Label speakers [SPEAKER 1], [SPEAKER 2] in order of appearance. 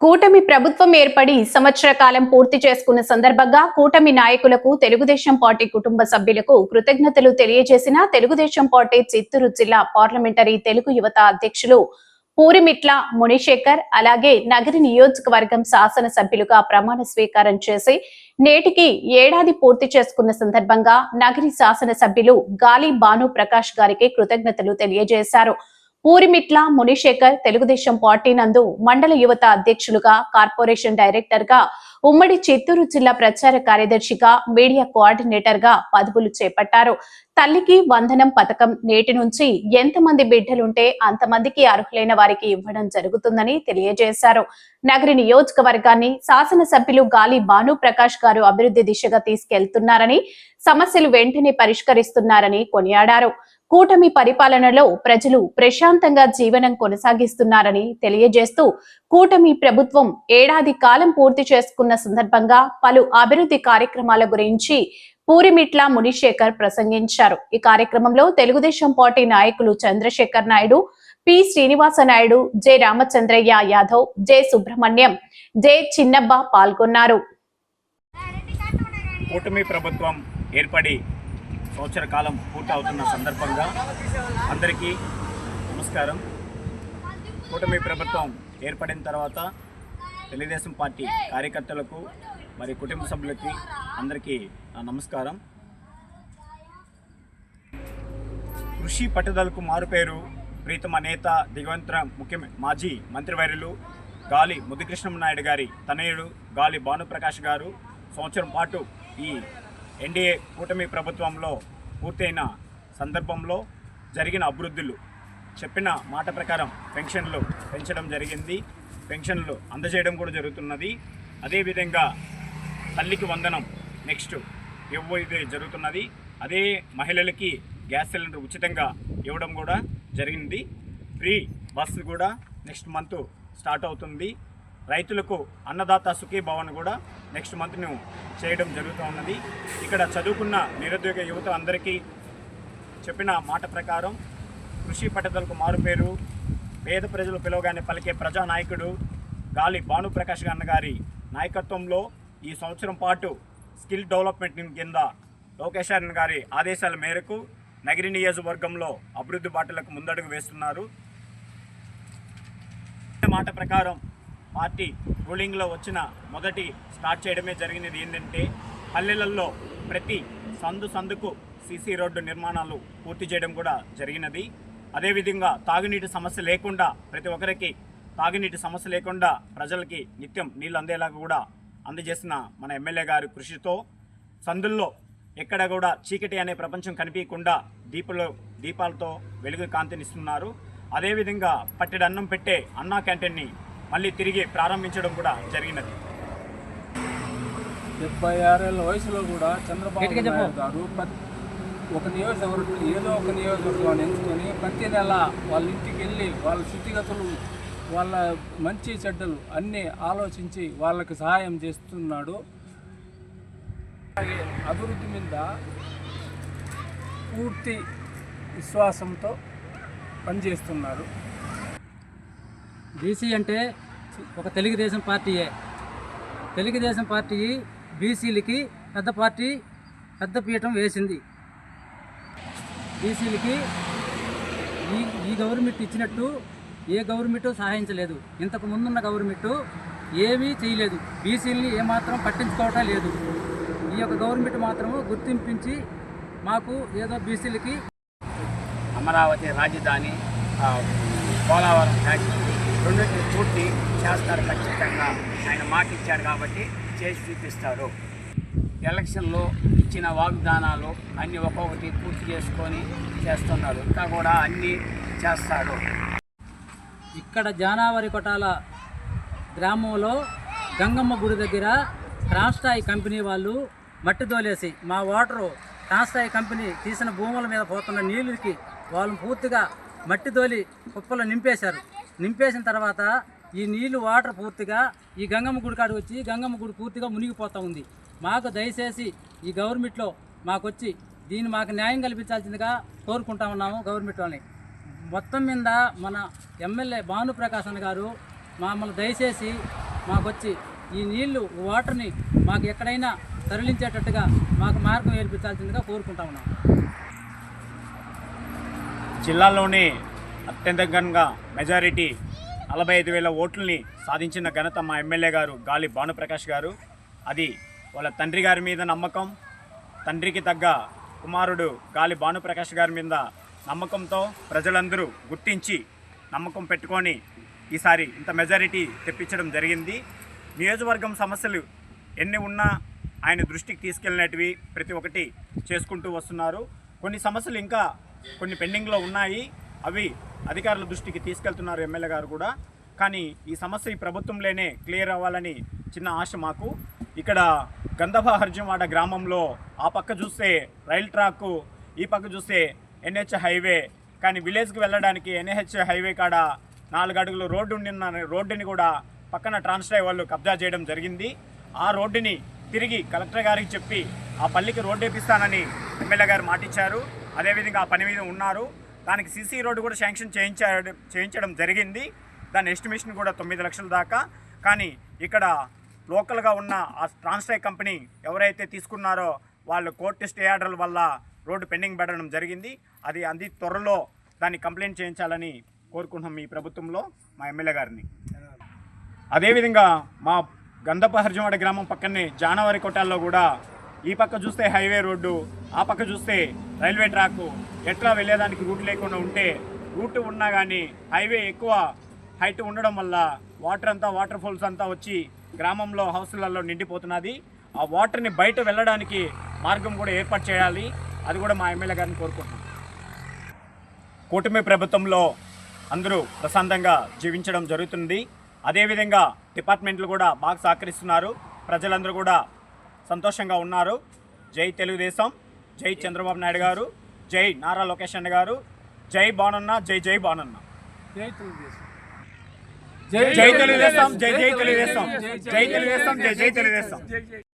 [SPEAKER 1] కూటమి ప్రభుత్వం ఏర్పడి సంవత్సర కాలం పూర్తి చేసుకున్న సందర్భంగా కూటమి నాయకులకు తెలుగుదేశం పార్టీ కుటుంబ సభ్యులకు కృతజ్ఞతలు తెలియజేసిన తెలుగుదేశం పార్టీ చిత్తూరు జిల్లా పార్లమెంటరీ తెలుగు యువత అధ్యక్షులు పూరిమిట్ల మునిశేఖర్ అలాగే నగరి నియోజకవర్గం శాసన సభ్యులుగా ప్రమాణ స్వీకారం చేసి నేటికి ఏడాది పూర్తి చేసుకున్న సందర్భంగా నగరి శాసన సభ్యులు గాలి భాను ప్రకాష్ గారికి కృతజ్ఞతలు తెలియజేశారు. పూరిమిట్ల మునిశేఖర్ తెలుగుదేశం పార్టీ నందు మండల యువత అధ్యక్షులుగా కార్పొరేషన్ డైరెక్టర్గా ఉమ్మడి చిత్తూరు జిల్లా ప్రచార కార్యదర్శిగా మీడియా కోఆర్డినేటర్గా పదవులు చేపట్టారు. తల్లికి వందనం పథకం నేటి నుంచి ఎంతమంది బిడ్డలుంటే అంతమందికి అర్హులైన వారికి ఇవ్వడం జరుగుతుందని తెలియజేశారు. నగరి నియోజకవర్గాన్ని శాసనసభ్యులు గాలి భాను ప్రకాష్ గారు అభివృద్ధి దిశగా తీసుకెళ్తున్నారని సమస్యలు వెంటనే పరిష్కరిస్తున్నారని కొనియాడారు. కూటమి పరిపాలనలో ప్రజలు ప్రశాంతంగా జీవనం కొనసాగిస్తున్నారని తెలియజేస్తూ కూటమి ప్రభుత్వం ఏడాది కాలం పూర్తి చేసుకున్న సందర్భంగా పలు అభివృద్ధి కార్యక్రమాల గురించి పూరిమిట్ల మునిశేఖర్ ప్రసంగించారు. ఈ కార్యక్రమంలో తెలుగుదేశం పార్టీ నాయకులు Chandrasekhar Naidu P Srinivasa Naidu J Ramachandraiah Yadav J Subrahmanyam J Chinnabba పాల్గొన్నారు.
[SPEAKER 2] కూటమి ప్రభుత్వం ఏర్పడి సంవత్సర కాలం పూర్తవుతున్న సందర్భంగా అందరికీ నమస్కారం. కూటమి ప్రభుత్వం ఏర్పడిన తర్వాత తెలుగుదేశం పార్టీ కార్యకర్తలకు మరి కుటుంబ సభ్యులకి అందరికీ నమస్కారం. కృషి పట్టుదలకు మారుపేరు ప్రీతమ నేత దిగవంతర ముఖ్య మాజీ మంత్రివర్యులు గాలి ముద్దుకృష్ణ నాయుడు గారి తనయుడు గాలి భానుప్రకాష్ గారు. సంవత్సరం పాటు ఈ ఎన్డీఏ కూటమి ప్రభుత్వంలో పూర్తయిన సందర్భంలో జరిగిన అభివృద్ధులు చెప్పిన మాట ప్రకారం పెన్షన్లు పెంచడం జరిగింది. పెన్షన్లు అందజేయడం కూడా జరుగుతున్నది. అదేవిధంగా తల్లికి వందనం నెక్స్ట్ ఇవ్వది జరుగుతున్నది. అదే మహిళలకి గ్యాస్ సిలిండర్ ఉచితంగా ఇవ్వడం కూడా జరిగింది. ఫ్రీ బస్సు కూడా నెక్స్ట్ మంత్ స్టార్ట్ అవుతుంది. రైతులకు అన్నదాత సుఖీ భవన్ కూడా నెక్స్ట్ మంత్ను చేయడం జరుగుతూ ఉన్నది. ఇక్కడ చదువుకున్న నిరుద్యోగ యువత అందరికీ చెప్పిన మాట ప్రకారం కృషి పట్టుదలకు మారుపేరు పేద ప్రజలు పిలవగానే పలికే ప్రజానాయకుడు గాలి భానుప్రకాష్ గన్న గారి నాయకత్వంలో ఈ సంవత్సరం పాటు స్కిల్ డెవలప్మెంట్ కింద లోకేష్ గారి ఆదేశాల మేరకు నగరి నియోజకవర్గంలో అభివృద్ధి బాటలకు ముందడుగు వేస్తున్నారు. మాట ప్రకారం పార్టీ రూలింగ్లో వచ్చిన మొదటి స్టార్ట్ చేయడమే జరిగినది ఏంటంటే పల్లెలలో ప్రతి సందు సందుకు సీసీ రోడ్డు నిర్మాణాలు పూర్తి చేయడం కూడా జరిగినది. అదేవిధంగా తాగునీటి సమస్య లేకుండా ప్రతి ఒక్కరికి తాగునీటి సమస్య లేకుండా ప్రజలకి నిత్యం నీళ్ళు అందేలాగా కూడా అందజేసిన మన ఎమ్మెల్యే గారి కృషితో సందుల్లో ఎక్కడ కూడా చీకటి అనే ప్రపంచం కనిపించకుండా దీపాలు దీపాలతో వెలుగు కాంతినిస్తున్నారు. అదేవిధంగా పట్టెడు అన్నం పెట్టే అన్నా క్యాంటీన్ని మళ్ళీ తిరిగి ప్రారంభించడం కూడా జరిగినది.
[SPEAKER 3] డెబ్బై ఆరేళ్ళ వయసులో కూడా చంద్రబాబు నాయుడు గారు ప్రతి ఒక నియోజకవర్గం ఏదో ఒక నియోజకవర్గాన్ని ఎంచుకొని ప్రతి నెల వాళ్ళ ఇంటికి వెళ్ళి వాళ్ళ స్థితిగతులు వాళ్ళ మంచి చెడ్డలు అన్నీ ఆలోచించి వాళ్ళకి సహాయం చేస్తున్నాడు. అలాగే అభివృద్ధి మీద పూర్తి విశ్వాసంతో పనిచేస్తున్నారు
[SPEAKER 4] బీసీ అంటే ఒక తెలుగుదేశం పార్టీయే. తెలుగుదేశం పార్టీ బీసీలకి పెద్ద పార్టీ పెద్ద పీఠం వేసింది. బీసీలకి ఈ ఈ గవర్నమెంట్ ఇచ్చినట్టు ఏ గవర్నమెంట్ సహాయించలేదు. ఇంతకు ముందున్న గవర్నమెంట్ ఏమీ చేయలేదు. బీసీలని ఏమాత్రం పట్టించుకోవటం లేదు. ఈ యొక్క గవర్నమెంట్ మాత్రము గుర్తింపించి మాకు ఏదో బీసీలకి
[SPEAKER 2] అమరావతి రాజధాని పోలవరం ఫ్యాక్టరీ రెండింటిని పూర్తి చేస్తారు ఖచ్చితంగా. ఆయన మాట ఇచ్చారు కాబట్టి చేసి చూపిస్తారు. ఎలక్షన్లో ఇచ్చిన వాగ్దానాలు అన్ని ఒక్కొక్కటి పూర్తి చేసుకొని చేస్తున్నారు. ఇంకా కూడా అన్నీ చేస్తారు
[SPEAKER 4] ఇక్కడ జానావరి కొటాల గ్రామంలో గంగమ్మ గుడి దగ్గర ట్రాన్స్టాయి కంపెనీ వాళ్ళు మట్టి తోలేసి మా వాటరు ట్రాన్స్టాయి కంపెనీ తీసిన భూముల మీద పోతున్న నీళ్ళకి వాళ్ళు పూర్తిగా మట్టి తోలి కుప్పలు నింపేశారు. నింపేసిన తర్వాత ఈ నీళ్ళు వాటర్ పూర్తిగా ఈ గంగమ్మ గుడి కాడికి వచ్చి గంగమ్మ గుడి పూర్తిగా మునిగిపోతూ ఉంది. మాకు దయచేసి ఈ గవర్నమెంట్లో మాకు వచ్చి దీన్ని మాకు న్యాయం కల్పించాల్సిందిగా కోరుకుంటా ఉన్నాము గవర్నమెంట్ వాళ్ళని. మొత్తం మీద మన ఎమ్మెల్యే భానుప్రకాశ్ అన్న గారు మమ్మల్ని దయచేసి మాకు వచ్చి ఈ నీళ్ళు వాటర్ని మాకు ఎక్కడైనా తరలించేటట్టుగా మాకు మార్గం ఏర్పించాల్సిందిగా కోరుకుంటా ఉన్నాం
[SPEAKER 2] జిల్లాలోని అత్యంతంగా మెజారిటీ నలభై ఐదు వేల ఓట్లని సాధించిన ఘనత మా ఎమ్మెల్యే గారు గాలి భానుప్రకాష్ గారు. అది వాళ్ళ తండ్రి గారి మీద నమ్మకం తండ్రికి తగ్గ కుమారుడు గాలి భానుప్రకాష్ గారి మీద నమ్మకంతో ప్రజలందరూ గుర్తించి నమ్మకం పెట్టుకొని ఈసారి ఇంత మెజారిటీ తెప్పించడం జరిగింది. నియోజకవర్గం సమస్యలు ఎన్ని ఉన్నా ఆయన దృష్టికి తీసుకెళ్ళినటివి ప్రతి ఒక్కటి చేసుకుంటూ వస్తున్నారు. కొన్ని సమస్యలు ఇంకా కొన్ని పెండింగ్లో ఉన్నాయి. అవి అధికారుల దృష్టికి తీసుకెళ్తున్నారు ఎమ్మెల్యే గారు కూడా. కానీ ఈ సమస్య ఈ ప్రభుత్వంలోనే క్లియర్ అవ్వాలని చిన్న ఆశ మాకు. ఇక్కడ గంధభహర్జంవాడ గ్రామంలో ఆ పక్క చూస్తే రైల్ ట్రాక్ ఈ పక్క చూస్తే ఎన్హెచ్ హైవే. కానీ విలేజ్కి వెళ్ళడానికి ఎన్హెచ్ హైవే కాడ నాలుగు అడుగులు రోడ్డు ఉండిన రోడ్డుని కూడా పక్కన ట్రాన్స్ఫర్ వాళ్ళు కబ్జా చేయడం జరిగింది. ఆ రోడ్డుని తిరిగి కలెక్టర్ గారికి చెప్పి ఆ పల్లికి రోడ్డు వేపిస్తానని ఎమ్మెల్యే గారు మాటిచ్చారు. అదేవిధంగా ఆ పని మీద ఉన్నారు. దానికి సీసీ రోడ్డు కూడా శాంక్షన్ చేయించాడు చేయించడం జరిగింది. దాని ఎస్టిమేషన్ కూడా తొమ్మిది లక్షల దాకా. కానీ ఇక్కడ లోకల్గా ఉన్న ఆ ట్రాన్స్టైక్ కంపెనీ ఎవరైతే తీసుకున్నారో వాళ్ళు కోర్టు స్టే ఆర్డర్ల వల్ల రోడ్డు పెండింగ్ పెట్టడం జరిగింది. అది అంది త్వరలో దాన్ని కంప్లైంట్ చేయించాలని కోరుకుంటున్నాం ఈ ప్రభుత్వంలో మా ఎమ్మెల్యే గారిని. అదేవిధంగా మా గంధపహర్జవాడ గ్రామం పక్కనే జానవారి కొట్టాల్లో కూడా ఈ పక్క చూస్తే హైవే రోడ్డు ఆ పక్క చూస్తే రైల్వే ట్రాక్. ఎట్లా వెళ్ళేదానికి రూట్ లేకుండా ఉంటే రూట్ ఉన్నా కానీ హైవే ఎక్కువ హైట్ ఉండడం వల్ల వాటర్ అంతా వాటర్ ఫాల్స్ అంతా వచ్చి గ్రామంలో హౌస్లలో నిండిపోతున్నది. ఆ వాటర్ని బయట వెళ్ళడానికి మార్గం కూడా ఏర్పాటు చేయాలి. అది కూడా మా ఎమ్మెల్యే గారిని కోరుకుంటున్నాం. కూటమి ప్రభుత్వంలో అందరూ ప్రశాంతంగా జీవించడం జరుగుతుంది. అదేవిధంగా డిపార్ట్మెంట్లు కూడా బాగా సహకరిస్తున్నారు. ప్రజలందరూ కూడా సంతోషంగా ఉన్నారు. జై తెలుగుదేశం జై చంద్రబాబు నాయుడు గారు జై నారా లోకేష్ అన్న గారు జై బాణన్న జై జై బాణన్న.
[SPEAKER 3] జై తెలుగుదేశం.
[SPEAKER 2] జై తెలుగుదేశం జై జై తెలుగుదేశం జై తెలుగుదేశం జై జై తెలుగుదేశం.